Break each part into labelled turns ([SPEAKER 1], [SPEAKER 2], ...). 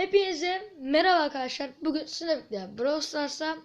[SPEAKER 1] Hepinize merhaba arkadaşlar. Bugün sizinle birlikte Brawl Stars'a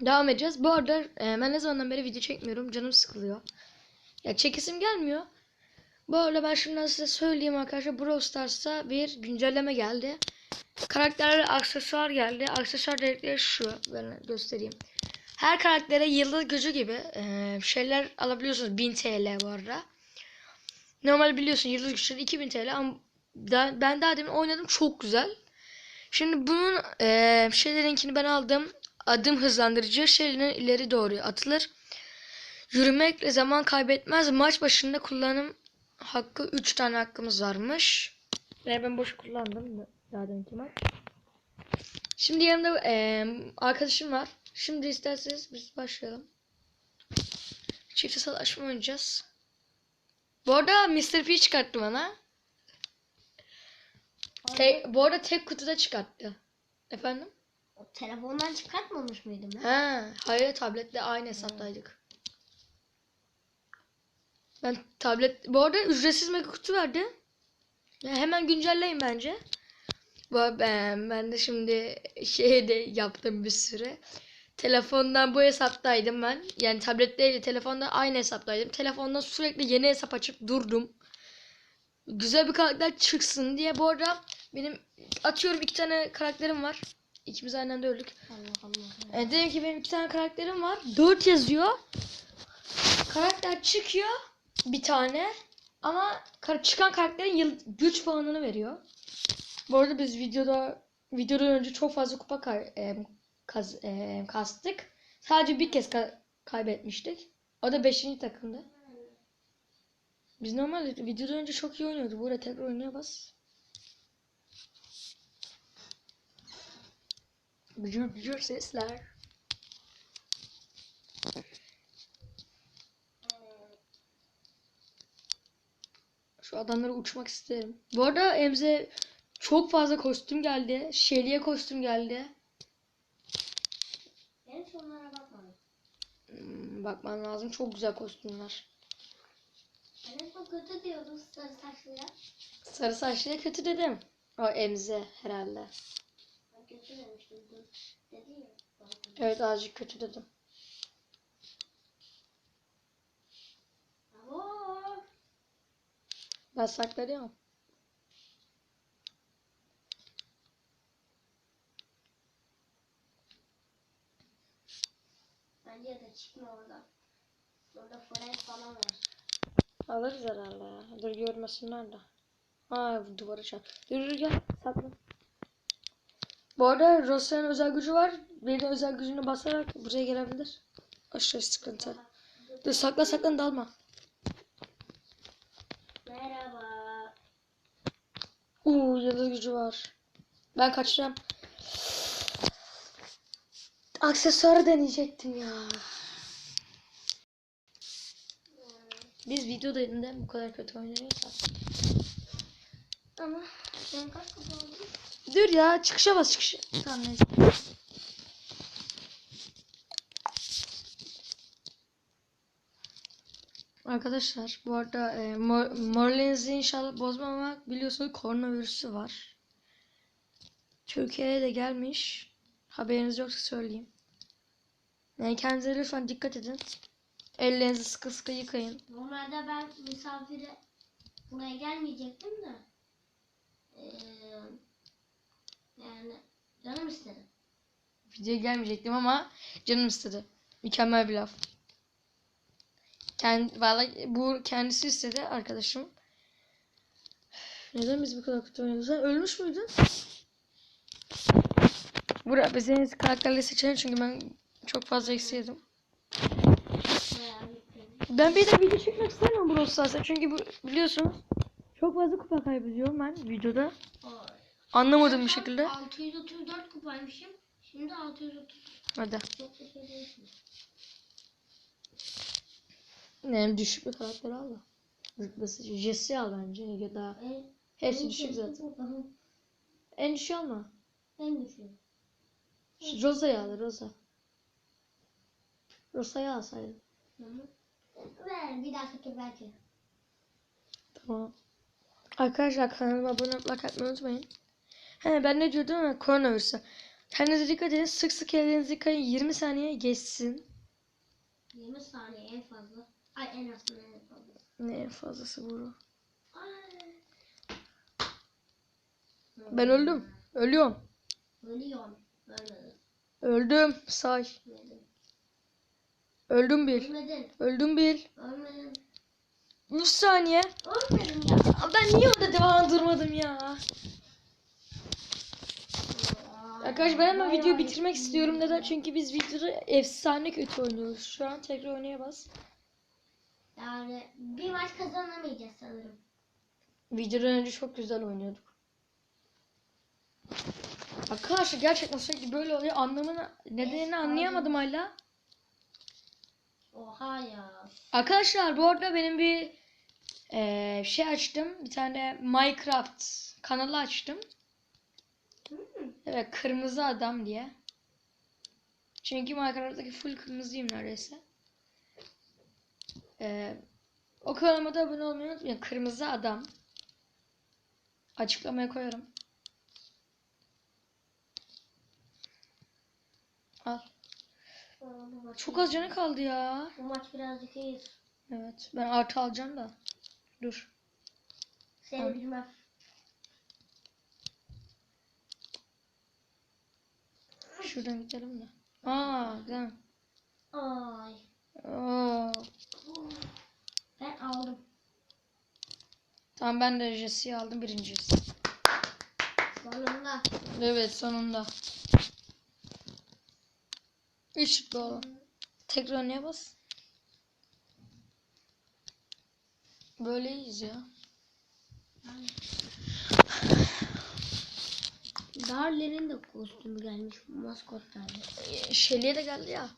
[SPEAKER 1] devam edeceğiz. Bu arada e, ben ne zamandan beri video çekmiyorum. Canım sıkılıyor. Ya çekesim gelmiyor. Bu arada ben şimdiden size söyleyeyim arkadaşlar. Brawl Stars'a bir güncelleme geldi. Karakterlere aksesuar geldi. Aksesuar dedikleri şu. Ben göstereyim. Her karaktere yıldız gücü gibi e, şeyler alabiliyorsunuz. 1000 TL bu arada. Normal biliyorsun yıldız güçleri 2000 TL ama ben daha demin oynadım çok güzel. Şimdi bunun eee şeylerinkini ben aldım. Adım hızlandırıcı şeylerin ileri doğru atılır. Yürümekle zaman kaybetmez. Maç başında kullanım hakkı 3 tane hakkımız varmış. Ve ben boş kullandım daha deminki maç. Şimdi yanımda eee, arkadaşım var. Şimdi isterseniz biz başlayalım. Çift savaşma oynayacağız. Bu arada Mr. P çıkarttı bana. Tek, bu arada tek kutuda çıkarttı. Efendim?
[SPEAKER 2] O telefondan çıkartmamış mıydım ben?
[SPEAKER 1] Ha, hayır tabletle aynı hesaptaydık. Ben tablet bu arada ücretsiz mega kutu verdi. Ya hemen güncelleyin bence. Bu ben, ben de şimdi şey de yaptım bir süre. Telefondan bu hesaptaydım ben. Yani tablet değil de telefonda aynı hesaptaydım. Telefondan sürekli yeni hesap açıp durdum. Güzel bir karakter çıksın diye. Bu arada benim atıyorum iki tane karakterim var. İkimiz aynı anda öldük.
[SPEAKER 2] Allah Allah.
[SPEAKER 1] E, dedim ki benim iki tane karakterim var. Dört yazıyor. Karakter çıkıyor bir tane. Ama çıkan karakterin yıl güç puanını veriyor. Bu arada biz videoda videodan önce çok fazla kupa kay- e, kaz- e, kastık. Sadece bir kez ka- kaybetmiştik. O da 5. takımda. Biz normalde videodan önce çok iyi oynuyorduk. Burada tekrar oynaya bas. Bücür bücür sesler. Şu adamlara uçmak isterim. Bu arada Emze çok fazla kostüm geldi. Şeliye kostüm geldi.
[SPEAKER 2] Ben hiç onlara bakmadım.
[SPEAKER 1] Hmm, bakman lazım. Çok güzel kostümler.
[SPEAKER 2] O kötü diyordum sarı saçlıya.
[SPEAKER 1] Sarı saçlıya kötü dedim. O Emze herhalde.
[SPEAKER 2] Ben kötü demiştim. Dur. Dedi ya. bana.
[SPEAKER 1] Evet azıcık kötü dedim.
[SPEAKER 2] Abo.
[SPEAKER 1] Ben saklanıyorum.
[SPEAKER 2] Bence de çıkma oradan. Orada fren falan var.
[SPEAKER 1] Alırız herhalde ya. Dur görmesinler de. Aa duvara çarp. Dur dur gel saklan. Bu arada Rosa'nın özel gücü var. Bir de özel gücünü basarak buraya gelebilir. Aşırı sıkıntı. Dur sakla saklan dalma.
[SPEAKER 2] Merhaba.
[SPEAKER 1] Uuu yıldız gücü var. Ben kaçacağım. Aksesuarı deneyecektim ya. Biz videodaydım değil mi? Bu kadar kötü oynuyorsak.
[SPEAKER 2] Ama ben kaç kupa aldım?
[SPEAKER 1] Dur ya çıkışa bas çıkışa. Tamam neyse. Arkadaşlar bu arada e, mor, moralinizi inşallah bozmamak biliyorsunuz koronavirüsü var. Türkiye'ye de gelmiş. Haberiniz yoksa söyleyeyim. Yani kendinize lütfen dikkat edin. Ellerinizi sıkı sıkı yıkayın.
[SPEAKER 2] Normalde ben misafire buraya gelmeyecektim de. Eee yani canım istedi.
[SPEAKER 1] Videoya gelmeyecektim ama canım istedi. Mükemmel bir laf. Kendi, vallahi bu kendisi istedi arkadaşım. Neden biz bu kadar kötü oynuyoruz? Sen ölmüş müydün? Burak biz en karakterleri seçelim çünkü ben çok fazla eksi yedim.
[SPEAKER 2] Bayağı yükledim.
[SPEAKER 1] Ben bir de video çekmek istemiyorum Brawl Stars'a çünkü bu, biliyorsunuz çok fazla kupa kaybediyorum ben videoda. Anlamadığım bir şekilde.
[SPEAKER 2] 634 kupaymışım. Şimdi 630.
[SPEAKER 1] Hadi. Ne düşük bir karakter al da. Jesse al bence. Ya da
[SPEAKER 2] En,
[SPEAKER 1] hepsi
[SPEAKER 2] en
[SPEAKER 1] düşük zaten. En düşük alma.
[SPEAKER 2] En düşüğü.
[SPEAKER 1] Rosa'yı al Rosa. Rosa'yı alsaydın.
[SPEAKER 2] Hı hı. Ver bir dakika belki.
[SPEAKER 1] Tamam. Arkadaşlar kanalıma abone olmayı like atmayı unutmayın. He ben ne diyordum ama koronavirüsü. Kendinize dikkat edin. Sık sık ellerinizi yıkayın. 20 saniye geçsin.
[SPEAKER 2] 20 saniye en fazla. Ay en azından en fazla.
[SPEAKER 1] Ne en fazlası bu. Ben öldüm. Ölüyorum.
[SPEAKER 2] Ölüyorum. Ölmedim.
[SPEAKER 1] Öldüm. Say.
[SPEAKER 2] Ölmedim.
[SPEAKER 1] Öldüm bir.
[SPEAKER 2] Ölmedin.
[SPEAKER 1] Öldüm bir.
[SPEAKER 2] Ölmedin.
[SPEAKER 1] 3 saniye.
[SPEAKER 2] Ölmedin ya.
[SPEAKER 1] Ben niye orada devam durmadım ya? Arkadaşlar ben hemen videoyu bitirmek istiyorum. Neden? Çünkü biz videoda efsane kötü oynuyoruz. Şu an tekrar oynaya bas.
[SPEAKER 2] Yani bir maç kazanamayacağız sanırım.
[SPEAKER 1] Videodan önce çok güzel oynuyorduk. Arkadaşlar gerçekten sürekli böyle oluyor. Anlamını, nedenini anlayamadım hala.
[SPEAKER 2] Oha ya.
[SPEAKER 1] Arkadaşlar bu arada benim bir eee, şey açtım. Bir tane Minecraft kanalı açtım.
[SPEAKER 2] Hmm.
[SPEAKER 1] Evet kırmızı adam diye. Çünkü Minecraft'taki full kırmızıyım neredeyse. Ee, o kanalıma da abone olmayı unutmayın. Kırmızı adam. Açıklamaya koyarım. Al.
[SPEAKER 2] Maç
[SPEAKER 1] Çok az canı kaldı ya.
[SPEAKER 2] Bu maç birazcık iyiyiz.
[SPEAKER 1] Evet. Ben artı alacağım da. Dur.
[SPEAKER 2] Seni
[SPEAKER 1] Tamam.
[SPEAKER 2] bilmem.
[SPEAKER 1] Şuradan gidelim de. Aa, güzel.
[SPEAKER 2] Ay.
[SPEAKER 1] Oo.
[SPEAKER 2] Ben aldım.
[SPEAKER 1] Tamam ben de Jesse'yi aldım birinci Jesse.
[SPEAKER 2] Sonunda.
[SPEAKER 1] Evet sonunda. Üç doğru. Tekrar oynaya bas. Böyleyiz ya.
[SPEAKER 2] Darlerin de kostümü gelmiş maskot Darle.
[SPEAKER 1] Ee, Şeli'ye de geldi ya.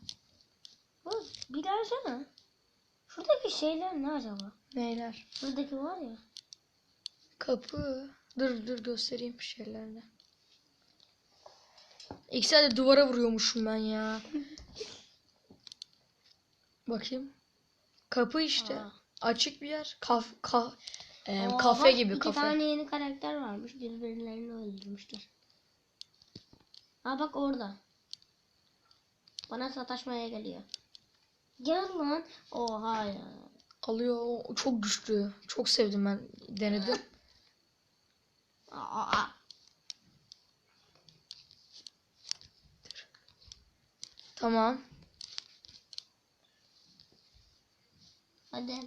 [SPEAKER 2] Bir gelsene. Şuradaki şeyler ne acaba?
[SPEAKER 1] Neyler?
[SPEAKER 2] Şuradaki var ya.
[SPEAKER 1] Kapı. Dur dur göstereyim şeylerle. De duvara vuruyormuşum ben ya. Bakayım. Kapı işte.
[SPEAKER 2] Aa.
[SPEAKER 1] Açık bir yer. Kaf, ka, e,
[SPEAKER 2] Aa,
[SPEAKER 1] kafe gibi
[SPEAKER 2] iki
[SPEAKER 1] kafe.
[SPEAKER 2] tane yeni karakter varmış. Birbirlerini öldürmüşler. Ha bak orada. Bana sataşmaya geliyor. Gel lan. Oha ya.
[SPEAKER 1] Alıyor. Çok güçlü. Çok sevdim ben. Denedim.
[SPEAKER 2] Aa, aa.
[SPEAKER 1] Tamam.
[SPEAKER 2] Hadi.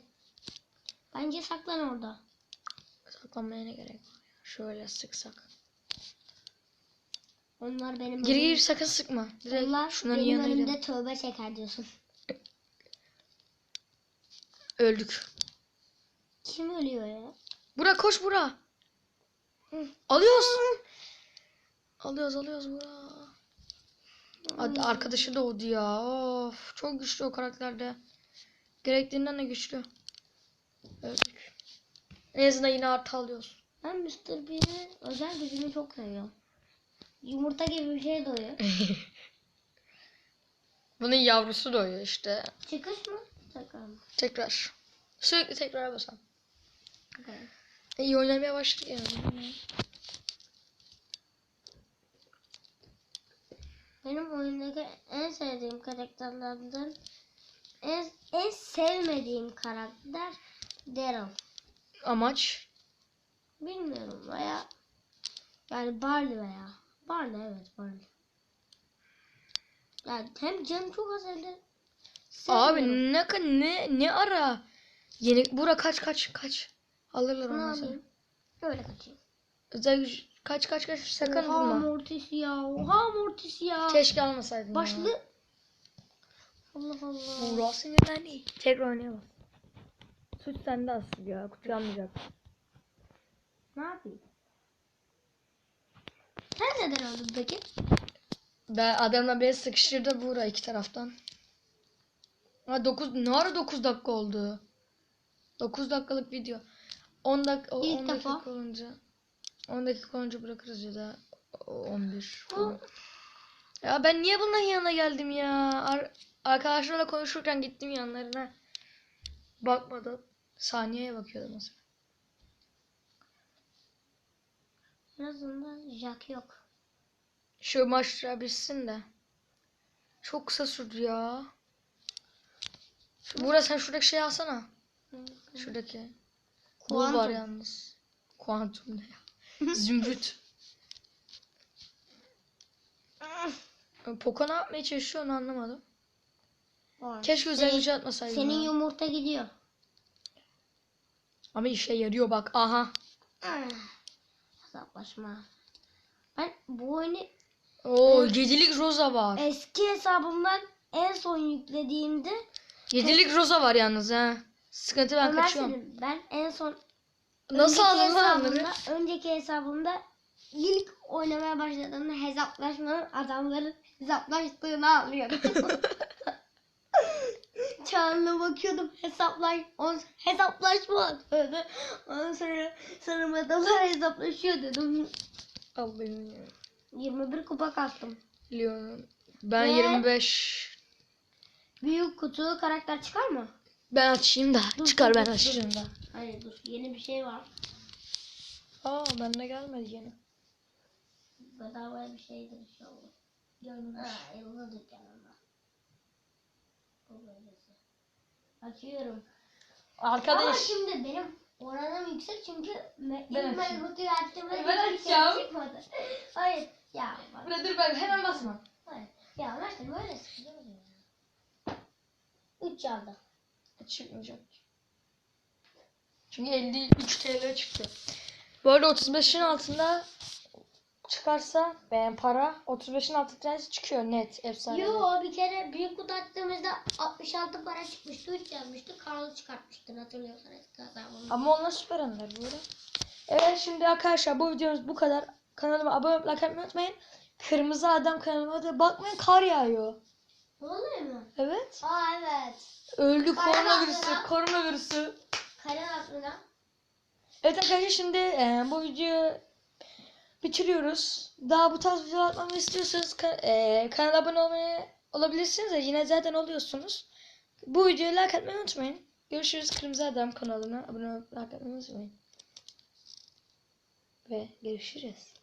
[SPEAKER 2] Bence saklan orada.
[SPEAKER 1] Saklanmaya ne gerek var? Şöyle sıksak.
[SPEAKER 2] Onlar benim önüm-
[SPEAKER 1] gir sakın sıkma. Direkt
[SPEAKER 2] Onlar
[SPEAKER 1] şunların
[SPEAKER 2] benim
[SPEAKER 1] yanına
[SPEAKER 2] önümde tövbe çeker diyorsun.
[SPEAKER 1] Öldük.
[SPEAKER 2] Kim ölüyor ya?
[SPEAKER 1] Bura koş bura. Alıyoruz. Alıyoruz alıyoruz bura. Hadi arkadaşı doğdu ya. Of çok güçlü o karakterde. Gerektiğinden de güçlü. Öldük. En azından yine artı alıyoruz.
[SPEAKER 2] Ben Mr. Bean'in özel gücünü çok seviyorum. Yumurta gibi bir şey doğuyor.
[SPEAKER 1] Bunun yavrusu doğuyor işte.
[SPEAKER 2] Çıkış mı? Tekrar mı?
[SPEAKER 1] Tekrar. Sürekli tekrar basalım.
[SPEAKER 2] Tekrar.
[SPEAKER 1] İyi oynamaya başladık yani.
[SPEAKER 2] Benim oyundaki en sevdiğim karakterlerden en, en sevmediğim karakter Daryl.
[SPEAKER 1] Amaç.
[SPEAKER 2] Bilmiyorum veya yani Barley veya Barley evet Barley. Yani hem canım çok az elde. sevmiyorum.
[SPEAKER 1] Abi ne ka- ne ne ara? Yeni bura kaç kaç kaç. Alırlar sonra.
[SPEAKER 2] yapayım? Öyle kaçayım.
[SPEAKER 1] Özel güç kaç kaç kaç sakın
[SPEAKER 2] Oha
[SPEAKER 1] vurma.
[SPEAKER 2] Mortis ya. Oha Mortis ya.
[SPEAKER 1] Keşke almasaydın ya.
[SPEAKER 2] Başlı. Allah Allah.
[SPEAKER 1] Uğraş sinirlendi. Tekrar oynayamaz. Suç sende asıl ya. Kutuyu almayacak.
[SPEAKER 2] Ne yapayım? Sen neden öldün peki?
[SPEAKER 1] Ben adamla beni sıkıştırdı Buğra iki taraftan. Ha 9 ne ara 9 dakika oldu? 9 dakikalık video. 10 dakika
[SPEAKER 2] İlk
[SPEAKER 1] 10
[SPEAKER 2] defa.
[SPEAKER 1] dakika olunca 10 dakika olunca bırakırız ya da 11. falan. Ya ben niye bunların yanına geldim ya? Ar- arkadaşlarla konuşurken gittim yanlarına. Bakmadım. Saniyeye bakıyordum mesela.
[SPEAKER 2] En azından Jack yok.
[SPEAKER 1] Şu maçlar bitsin de. Çok kısa sürdü ya. Buğra sen şuradaki şeyi alsana. Şuradaki. Bu var
[SPEAKER 2] Kuantum.
[SPEAKER 1] yalnız. Kuantum ne ya? Zümrüt. Poco ne yapmaya çalışıyor onu anlamadım.
[SPEAKER 2] Var.
[SPEAKER 1] Keşke özel
[SPEAKER 2] Senin-
[SPEAKER 1] gücü atmasaydım.
[SPEAKER 2] Senin
[SPEAKER 1] ya.
[SPEAKER 2] yumurta gidiyor.
[SPEAKER 1] Ama işe yarıyor bak. Aha.
[SPEAKER 2] Ah, Hesaplaşma. Ben bu oyunu
[SPEAKER 1] Oo yedilik roza var.
[SPEAKER 2] eski hesabımdan en son yüklediğimde
[SPEAKER 1] Yedilik roza var yalnız ha. Sıkıntı ben
[SPEAKER 2] Ömer
[SPEAKER 1] kaçıyorum.
[SPEAKER 2] Selim, ben en son
[SPEAKER 1] Nasıl
[SPEAKER 2] önceki
[SPEAKER 1] aldın lan
[SPEAKER 2] hesabımda, önceki hesabımda ilk oynamaya başladığımda hesaplaşmanın adamların hesaplaştığını anlıyordum. Çağrı'na bakıyordum hesaplaş, on, hesaplaşma dedi. Ondan sonra sanırım adamlar hesaplaşıyor dedim.
[SPEAKER 1] Allah'ım ya.
[SPEAKER 2] 21 kupa kastım.
[SPEAKER 1] Biliyorum. Ben
[SPEAKER 2] Ve-
[SPEAKER 1] 25.
[SPEAKER 2] Büyük kutu karakter çıkar mı?
[SPEAKER 1] Ben açayım da.
[SPEAKER 2] Dur,
[SPEAKER 1] Çıkar
[SPEAKER 2] dur,
[SPEAKER 1] ben açayım da.
[SPEAKER 2] Hayır dur yeni bir şey var.
[SPEAKER 1] Aa bende gelmedi yine.
[SPEAKER 2] Bedavaya bir şeydir inşallah.
[SPEAKER 1] Gelmemiş.
[SPEAKER 2] Ha, yıldız dükkanında. Bu böylesi. Açıyorum. Ama
[SPEAKER 1] Arkadaş.
[SPEAKER 2] şimdi benim oranım yüksek çünkü
[SPEAKER 1] Ben
[SPEAKER 2] ilk ben kutuyu açtığımda
[SPEAKER 1] Ben
[SPEAKER 2] hiçbir şey
[SPEAKER 1] açacağım.
[SPEAKER 2] çıkmadı. Hayır. Ya bak.
[SPEAKER 1] Dur dur ben hemen basma.
[SPEAKER 2] Hayır. Ya Mersin böyle sıkıcı ya. 3 aldı.
[SPEAKER 1] Çıkmayacak. Çünkü 53 TL çıktı. Arada 35'in altında çıkarsa ben para 35'in altı tanesi çıkıyor net efsane.
[SPEAKER 2] Yo bir kere büyük kutu açtığımızda 66 para çıkmıştı. 3 yazmıştı. Karlı çıkartmıştın hatırlıyorsan eski hesabımda.
[SPEAKER 1] Ama onlar süper anlar böyle. Evet şimdi arkadaşlar bu videomuz bu kadar. Kanalıma abone olup like atmayı unutmayın. Kırmızı adam kanalıma da bakmayın kar yağıyor.
[SPEAKER 2] Oluyor mu?
[SPEAKER 1] Evet.
[SPEAKER 2] Aa evet.
[SPEAKER 1] Öldü koronavirüsü. Koronavirüsü.
[SPEAKER 2] Karen aklına.
[SPEAKER 1] Evet arkadaşlar şimdi e, bu videoyu bitiriyoruz. Daha bu tarz video atmamı istiyorsanız ka- e, kanala abone olmayı olabilirsiniz de yine zaten oluyorsunuz. Bu videoyu like atmayı unutmayın. Görüşürüz Kırmızı Adam kanalına abone olup like atmayı unutmayın. Ve görüşürüz.